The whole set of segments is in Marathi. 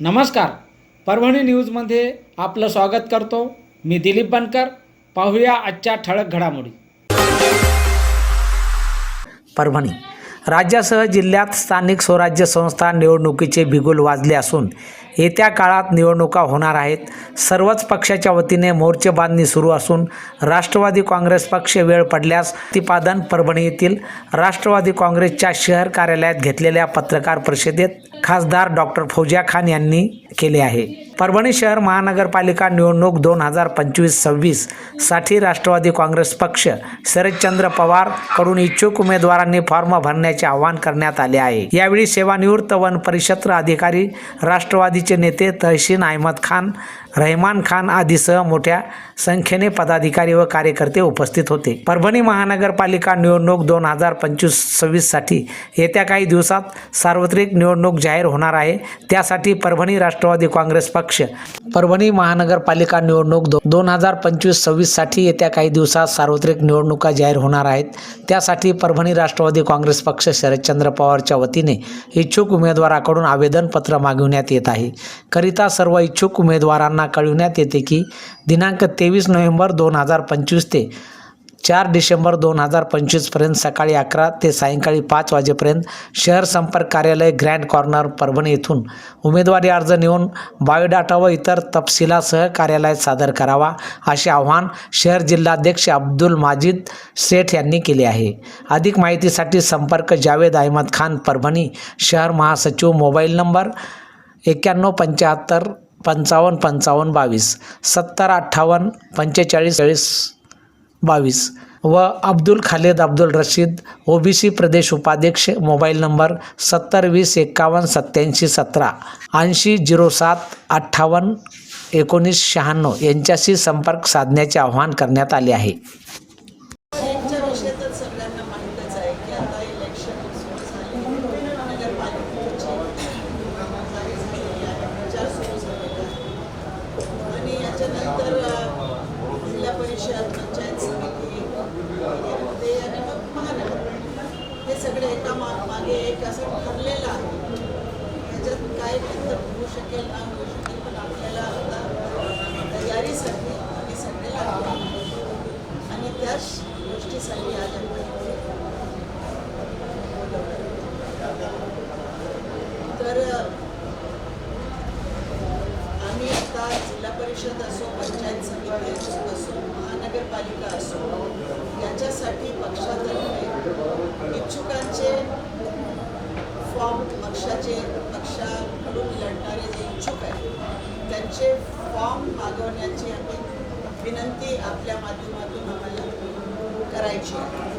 नमस्कार. परभणी न्यूजमध्ये आपलं स्वागत करतो. मी दिलीप बनकर. पाहूया आजच्या ठळक घडामोडी. परभणी. राज्यासह जिल्ह्यात स्थानिक स्वराज्य संस्था निवडणुकीचे बिगुल वाजले असून येत्या काळात निवडणुका होणार आहेत. सर्वच पक्षाच्या वतीने मोर्चे बांधणी सुरू असून राष्ट्रवादी काँग्रेस पक्ष वेळ पडल्यास प्रतिपादन परभणी येथील राष्ट्रवादी काँग्रेसच्या शहर कार्यालयात घेतलेल्या पत्रकार परिषदेत खासदार डॉक्टर फौजिया खान यांनी केले आहे. परभणी शहर महानगरपालिका निवडणूक दोन हजार पंचवीस सव्वीससाठी राष्ट्रवादी काँग्रेस पक्ष शरदचंद्र पवारकडून इच्छुक उमेदवारांनी फॉर्म भरण्याचे आवाहन करण्यात आले आहे. यावेळी सेवानिवृत्त वन परिक्षेत्र अधिकारी राष्ट्रवादी राष्ट्रवादीचे नेते तहसीन अहमद खान रहमान खान आदीसह मोठ्या संख्येने पदाधिकारी व कार्यकर्ते उपस्थित होते. परभणी महानगरपालिका निवडणूक दोन हजार पंचवीस सव्वीससाठी येत्या काही दिवसात सार्वत्रिक निवडणूक जाहीर होणार आहे. त्यासाठी परभणी राष्ट्रवादी काँग्रेस पक्ष परभणी महानगरपालिका निवडणूक दो दोन हजार पंचवीस सव्वीससाठी येत्या काही दिवसात सार्वत्रिक निवडणुका जाहीर होणार आहेत. त्यासाठी परभणी राष्ट्रवादी काँग्रेस पक्ष शरदचंद्र पवारच्या वतीने इच्छुक उमेदवाराकडून आवेदनपत्र मागविण्यात येत आहे. करिता सर्व इच्छुक उमेदवारांना कळविण्यात येते की दिनांक तेवीस नोव्हेंबर दोन हजार पंचवीस ते चार डिसेंबर दोन हजार पंचवीसपर्यंत सकाळी अकरा ते सायंकाळी पाच वाजेपर्यंत शहर संपर्क कार्यालय ग्रँड कॉर्नर परभणी येथून उमेदवारी अर्ज नेऊन बायोडाटा व इतर तपशिलासह कार्यालयात सादर करावा असे आवाहन शहर जिल्हाध्यक्ष अब्दुल माजिद शेठ यांनी केले आहे. अधिक माहितीसाठी संपर्क जावेद अहमद खान परभणी. शहर महासचिव मोबाईल नंबर एक्क्याण्णव पंच्याहत्तर पंचावन्न पंचावन्न बावीस सत्तर अठ्ठावन्न पंचेचाळीस चाळीस बावीस व अब्दुल खालेद अब्दुल रशीद ओबीसी प्रदेश उपाध्यक्ष मोबाईल नंबर सत्तर वीस एक्कावन्न सत्याऐंशी सतरा ऐंशी झिरो सात अठ्ठावन्न एकोणीस शहाण्णव यांच्याशी संपर्क साधण्याचे आवाहन करण्यात आले आहे यांच्या विषयातच सगळ्यांना माहीतच आहे की आता इलेक्शन सुरू झाले नगरपालिकेची आमदारी झालेली आहे प्रचार सुरू झालेला आहे आणि याच्यानंतर अ, जिल्हा परिषद पंचायत समिती ते आणि मग महानगर हे सगळे एका मा मागे एक असं ठरलेलं आहे. त्याच्यात काय नंतर होऊ शकेल ना होऊ शकेल पण आपल्याला आता तयारीसाठी आम्ही सगळे लागलो आणि त्याच गोष्टीसाठी आज आपण तर आम्ही आता जिल्हा परिषद असो पंचायत समिती असो महानगरपालिका असो याच्यासाठी पक्षात इच्छुकांचे फॉर्म पक्षाचे पक्षाकडून लढणारे जे इच्छुक आहेत त्यांचे फॉर्म मागवण्याची आम्ही विनंती आपल्या माध्यमातून आम्हाला करायची आहे.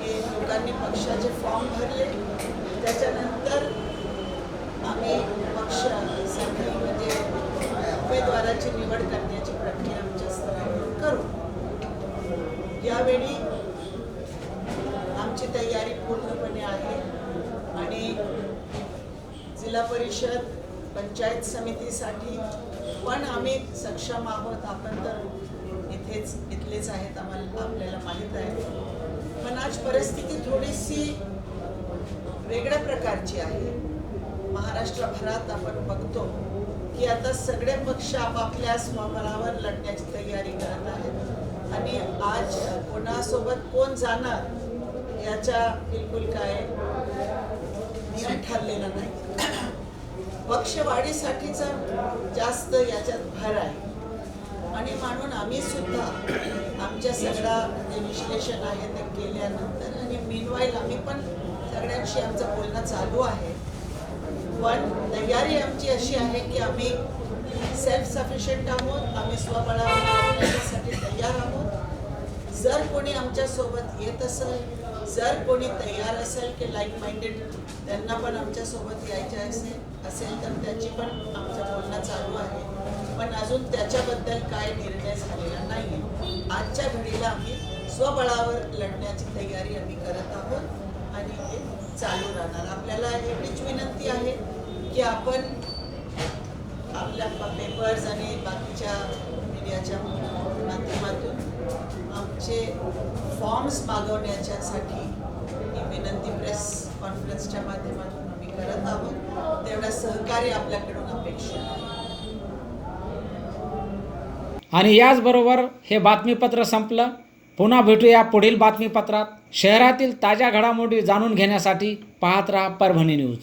की लोकांनी पक्षाचे फॉर्म भरले त्याच्यानंतर आम्ही पक्ष सगळी म्हणजे उमेदवाराची निवड करण्याची प्रक्रिया आमच्या स्तरावर करू. यावेळी आमची तयारी पूर्णपणे आहे आणि जिल्हा परिषद पंचायत समितीसाठी पण आम्ही सक्षम आहोत. आपण तर इथेच इथलेच आहेत आम्हाला आपल्याला माहीत आहे. पण आज परिस्थिती थोडीशी वेगळ्या प्रकारची आहे. महाराष्ट्रभरात आपण बघतो की आता सगळे पक्ष आपापल्या स्वबळावर लढण्याची तयारी करत आहेत. आणि आज कोणासोबत कोण जाणार याच्या बिलकुल काय ठरलेला नाही. पक्षवाढीसाठीचा जास्त याच्यात भर आहे. आणि म्हणून आम्ही सुद्धा आमच्या सगळा जे विश्लेषण आहे ते केल्यानंतर आणि मिनवाईल आम्ही पण सगळ्यांशी आमचं बोलणं चालू आहे. पण तयारी आमची अशी आहे की आम्ही सेल्फ सफिशियंट आहोत आम्ही स्वबळावर तयार आहोत. जर कोणी आमच्यासोबत येत असेल जर कोणी तयार असेल की लाईक माइंडेड त्यांना पण आमच्यासोबत यायचे असेल असेल तर त्याची पण आमचं बोलणं चालू आहे. पण अजून त्याच्याबद्दल काय निर्णय झालेला नाही आजच्या घडीला आम्ही स्वबळावर लढण्याची तयारी आम्ही करत आहोत आणि हे चालू राहणार. आपल्याला एवढीच विनंती आहे की आपण आपल्या पेपर्स आणि बाकीच्या मीडियाच्या चे फॉर्म्स मागवण्याच्यासाठी ही विनंती प्रेस कॉन्फरन्सच्या माध्यमातून आम्ही करत आहोत. तेवढं सहकार्य आपल्याकडून अपेक्षित आहे. आणि याचबरोबर हे बातमीपत्र संपलं. पुन्हा भेटूया पुढील बातमीपत्रात. शहरातील ताज्या घडामोडी जाणून घेण्यासाठी पाहत राहा परभणी न्यूज